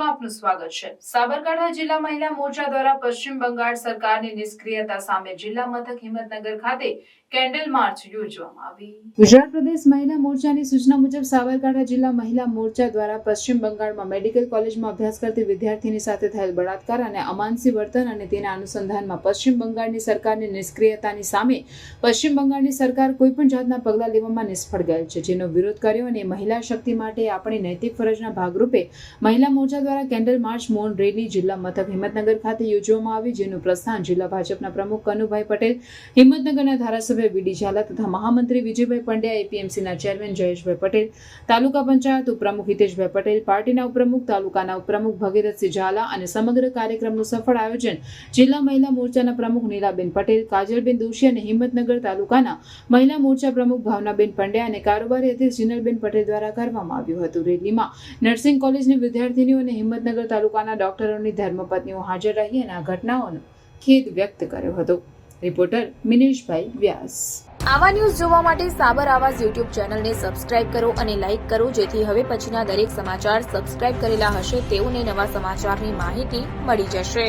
આપનું સ્વાગત છે. સાબરકાંઠા જિલ્લા મહિલા મોરચા દ્વારા પશ્ચિમ બંગાળ સરકારની નિષ્ક્રિયતા સામે જિલ્લા મથક હિંમતનગર ખાતે કેન્ડલ માર્ચ યોજવામાં આવી. ગુજરાત પ્રદેશ મહિલા મોરચાની સૂચના મુજબ સાબરકાંઠા જિલ્લા મહિલા મોરચા દ્વારા પશ્ચિમ બંગાળમાં મેડિકલ કોલેજમાં અભ્યાસ કરતી વિદ્યાર્થીની સાથે થયેલ બળાત્કાર અને અમાનસી વર્તન અને તેના અનુસંધાનમાં પશ્ચિમ બંગાળની સરકારની નિષ્ક્રિયતાની સામે પશ્ચિમ બંગાળની સરકાર કોઈપણ જાતના પગલાં લેવામાં નિષ્ફળ ગયેલ છે, જેનો વિરોધ કર્યો અને મહિલા શક્તિ માટે આપણી નૈતિક ફરજના ભાગરૂપે મહિલા મોરચા દ્વારા કેન્ડલ માર્ચ મૌન રેલી જિલ્લા મથક હિંમતનગર ખાતે યોજવામાં આવી, જેનું પ્રસ્થાન જિલ્લા ભાજપના પ્રમુખ કનુભાઈ પટેલ, હિંમતનગરના ધારાસભ્ય વીડી ઝાલા તથા મહામંત્રી વિજયભાઈ પંડ્યા એપીએમસીના ચેરમેન જયેશભાઈ પટેલ, તાલુકા પંચાયત ઉપપ્રમુખ હિતેશભાઈ પટેલ, પાર્ટીના ઉપપ્રમુખ, તાલુકાના ઉપપ્રમુખ ભગીરથસિંહ ઝાલા અને સમગ્ર કાર્યક્રમનું સફળ આયોજન જિલ્લા મહિલા મોરચાના પ્રમુખ નીલાબેન પટેલ, કાજલબેન દોશી અને હિંમતનગર તાલુકાના મહિલા મોરચા પ્રમુખ ભાવનાબેન પંડ્યા અને કારોબારી અધ્યક્ષ જીનલબેન પટેલ દ્વારા કરવામાં આવ્યું હતું. રેલીમાં નર્સિંગ કોલેજની વિદ્યાર્થીનીઓ અને હિંમતનગર તાલુકાના ડોક્ટરોની ધર્મપત્નીઓ હાજર રહી અને આ ઘટનાઓનો ખેદ વ્યક્ત કર્યો હતો. રિપોર્ટર મિનેશભાઈ વ્યાસ. આવા ન્યૂઝ જોવા માટે સાબર આવાઝ યુટ્યુબ ચેનલને સબસ્ક્રાઇબ કરો અને લાઇક કરો, જેથી હવે પછીના દરેક સમાચાર સબસ્ક્રાઇબ કરેલા હશે તેઓને નવા સમાચારની માહિતી મળી જશે.